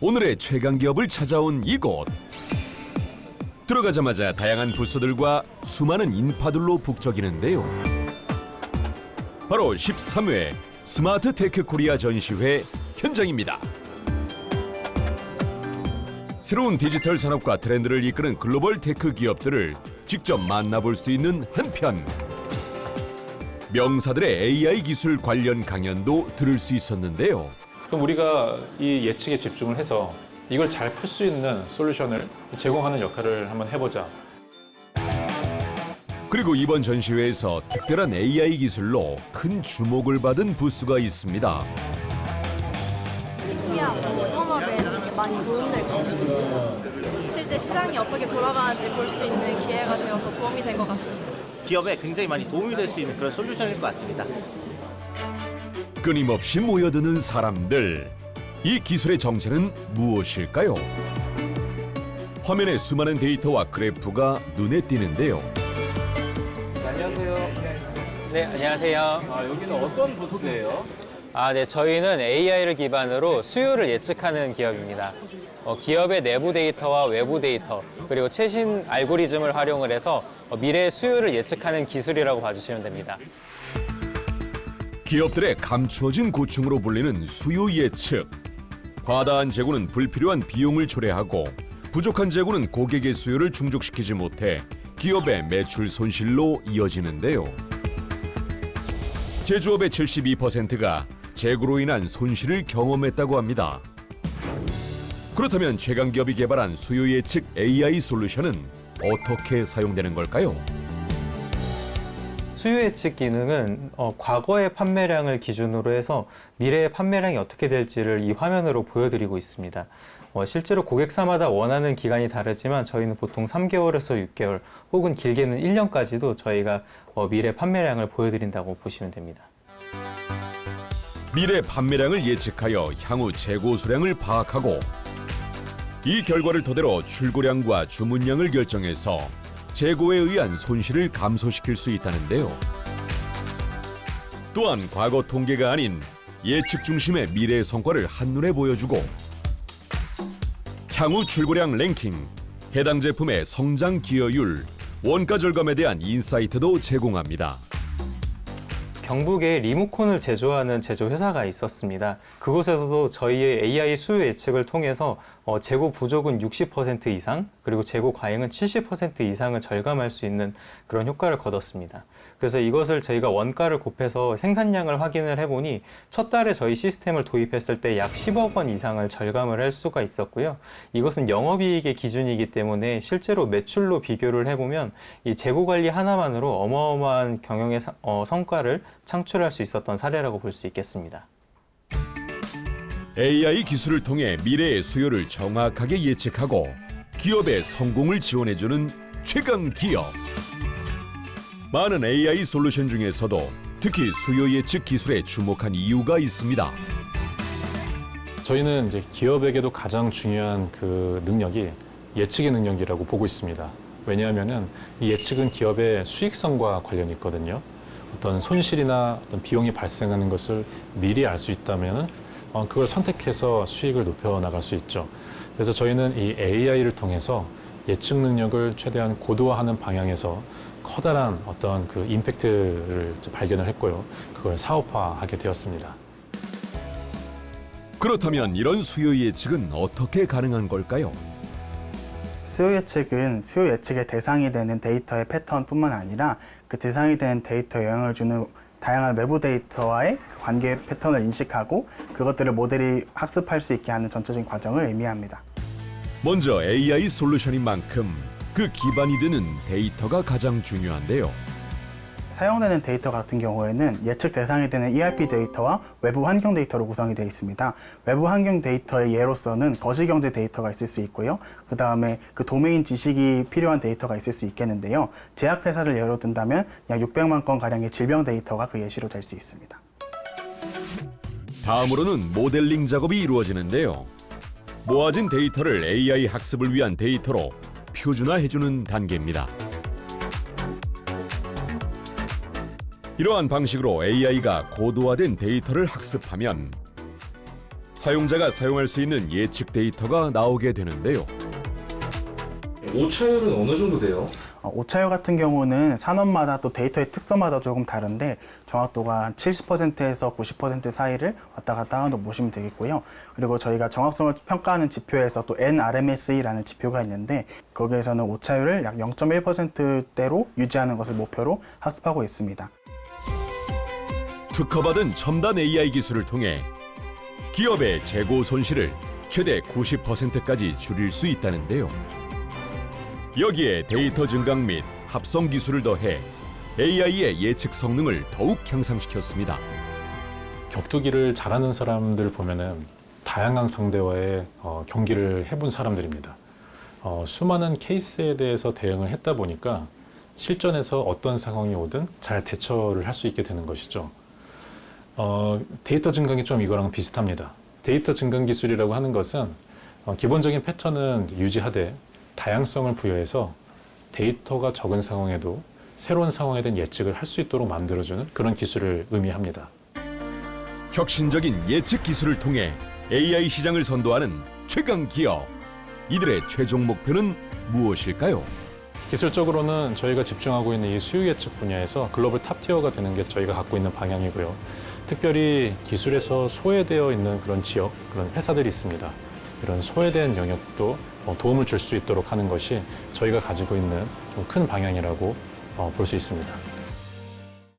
오늘의 최강 기업을 찾아온 이곳. 들어가자마자 다양한 부서들과 수많은 인파들로 북적이는데요. 바로 13회 스마트 테크 코리아 전시회 현장입니다. 새로운 디지털 산업과 트렌드를 이끄는 글로벌 테크 기업들을 직접 만나볼 수 있는 한편 명사들의 AI 기술 관련 강연도 들을 수 있었는데요. 그럼 우리가 이 예측에 집중을 해서 이걸 잘 풀 수 있는 솔루션을 제공하는 역할을 한번 해보자. 그리고 이번 전시회에서 특별한 AI 기술로 큰 주목을 받은 부스가 있습니다. 신기하고 현업에 되게 많이 도움이 될것 같습니다. 실제 시장이 어떻게 돌아가는지 볼 수 있는 기회가 되어서 도움이 된 것 같습니다. 기업에 굉장히 많이 도움이 될 수 있는 그런 솔루션일 것 같습니다. 끊임없이 모여드는 사람들. 이 기술의 정체는 무엇일까요? 화면에 수많은 데이터와 그래프가 눈에 띄는데요. 안녕하세요. 네, 안녕하세요. 아, 여기는 어떤 부스예요? 아, 네, 저희는 AI를 기반으로 수요를 예측하는 기업입니다. 어, 기업의 내부 데이터와 외부 데이터, 그리고 최신 알고리즘을 활용을 해서 어, 미래의 수요를 예측하는 기술이라고 봐주시면 됩니다. 기업들의 감추어진 고충으로 불리는 수요 예측. 과다한 재고는 불필요한 비용을 초래하고 부족한 재고는 고객의 수요를 충족시키지 못해 기업의 매출 손실로 이어지는데요. 제조업의 72%가 재고로 인한 손실을 경험했다고 합니다. 그렇다면 최강 기업이 개발한 수요 예측 AI 솔루션은 어떻게 사용되는 걸까요? 수요 예측 기능은 어, 과거의 판매량을 기준으로 해서 미래의 판매량이 어떻게 될지를 이 화면으로 보여드리고 있습니다. 어, 실제로 고객사마다 원하는 기간이 다르지만 저희는 보통 3개월에서 6개월 혹은 길게는 1년까지도 저희가 어, 미래 판매량을 보여드린다고 보시면 됩니다. 미래 판매량을 예측하여 향후 재고 수량을 파악하고 이 결과를 토대로 출고량과 주문량을 결정해서 재고에 의한 손실을 감소시킬 수 있다는데요. 또한 과거 통계가 아닌 예측 중심의 미래 성과를 한눈에 보여주고 향후 출고량 랭킹, 해당 제품의 성장 기여율, 원가 절감에 대한 인사이트도 제공합니다. 경북에 리모컨을 제조하는 제조 회사가 있었습니다. 그곳에서도 저희의 AI 수요 예측을 통해서 어, 재고 부족은 60% 이상, 그리고 재고 과잉은 70% 이상을 절감할 수 있는 그런 효과를 거뒀습니다. 그래서 이것을 저희가 원가를 곱해서 생산량을 확인을 해보니 첫 달에 저희 시스템을 도입했을 때 약 10억 원 이상을 절감을 할 수가 있었고요. 이것은 영업이익의 기준이기 때문에 실제로 매출로 비교를 해보면 이 재고 관리 하나만으로 어마어마한 경영의 사- 어, 성과를 창출할 수 있었던 사례라고 볼 수 있겠습니다. AI 기술을 통해 미래의 수요를 정확하게 예측하고 기업의 성공을 지원해주는 최강 기업. 많은 AI 솔루션 중에서도 특히 수요 예측 기술에 주목한 이유가 있습니다. 저희는 이제 기업에게도 가장 중요한 그 능력이 예측의 능력이라고 보고 있습니다. 왜냐하면은 이 예측은 기업의 수익성과 관련이 있거든요. 어떤 손실이나 어떤 비용이 발생하는 것을 미리 알 수 있다면은 어, 그걸 선택해서 수익을 높여 나갈 수 있죠. 그래서 저희는 이 AI를 통해서 예측 능력을 최대한 고도화하는 방향에서 커다란 어떤 그 임팩트를 발견을 했고요. 그걸 사업화하게 되었습니다. 그렇다면 이런 수요 예측은 어떻게 가능한 걸까요? 수요 예측은 수요 예측의 대상이 되는 데이터의 패턴뿐만 아니라 그 대상이 되는 데이터에 영향을 주는 다양한 외부 데이터와의 관계 패턴을 인식하고 그것들을 모델이 학습할 수 있게 하는 전체적인 과정을 의미합니다. 먼저 AI 솔루션인 만큼 그 기반이 되는 데이터가 가장 중요한데요. 사용되는 데이터 같은 경우에는 예측 대상이 되는 ERP 데이터와 외부 환경 데이터로 구성이 되어 있습니다. 외부 환경 데이터의 예로서는 거시경제 데이터가 있을 수 있고요. 그 다음에 그 도메인 지식이 필요한 데이터가 있을 수 있겠는데요. 제약회사를 예로 든다면 약 600만 건 가량의 질병 데이터가 그 예시로 될 수 있습니다. 다음으로는 모델링 작업이 이루어지는데요. 모아진 데이터를 AI 학습을 위한 데이터로 표준화해주는 단계입니다. 이러한 방식으로 AI가 고도화된 데이터를 학습하면 사용자가 사용할 수 있는 예측 데이터가 나오게 되는데요. 오차율은 어느 정도 돼요? 어, 오차율 같은 경우는 산업마다 또 데이터의 특성마다 조금 다른데 정확도가 한 70%에서 90% 사이를 왔다 갔다 하는 거 보시면 되겠고요. 그리고 저희가 정확성을 평가하는 지표에서 또 NRMSE라는 지표가 있는데 거기에서는 오차율을 약 0.1%대로 유지하는 것을 목표로 학습하고 있습니다. 특허받은 첨단 AI 기술을 통해 기업의 재고 손실을 최대 90%까지 줄일 수 있다는데요. 여기에 데이터 증강 및 합성 기술을 더해 AI의 예측 성능을 더욱 향상시켰습니다. 격투기를 잘하는 사람들 보면은 다양한 상대와의 어, 경기를 해본 사람들입니다. 어, 수많은 케이스에 대해서 대응을 했다 보니까 실전에서 어떤 상황이 오든 잘 대처를 할 수 있게 되는 것이죠. 어, 데이터 증강이 좀 이거랑 비슷합니다. 데이터 증강 기술이라고 하는 것은 어, 기본적인 패턴은 유지하되 다양성을 부여해서 데이터가 적은 상황에도 새로운 상황에 대한 예측을 할 수 있도록 만들어주는 그런 기술을 의미합니다. 혁신적인 예측 기술을 통해 AI 시장을 선도하는 최강 기업. 이들의 최종 목표는 무엇일까요? 기술적으로는 저희가 집중하고 있는 이 수요 예측 분야에서 글로벌 탑 티어가 되는 게 저희가 갖고 있는 방향이고요. 특별히 기술에서 소외되어 있는 그런 지역, 그런 회사들이 있습니다. 이런 소외된 영역도 어, 도움을 줄 수 있도록 하는 것이 저희가 가지고 있는 좀 큰 방향이라고 볼 수 있습니다.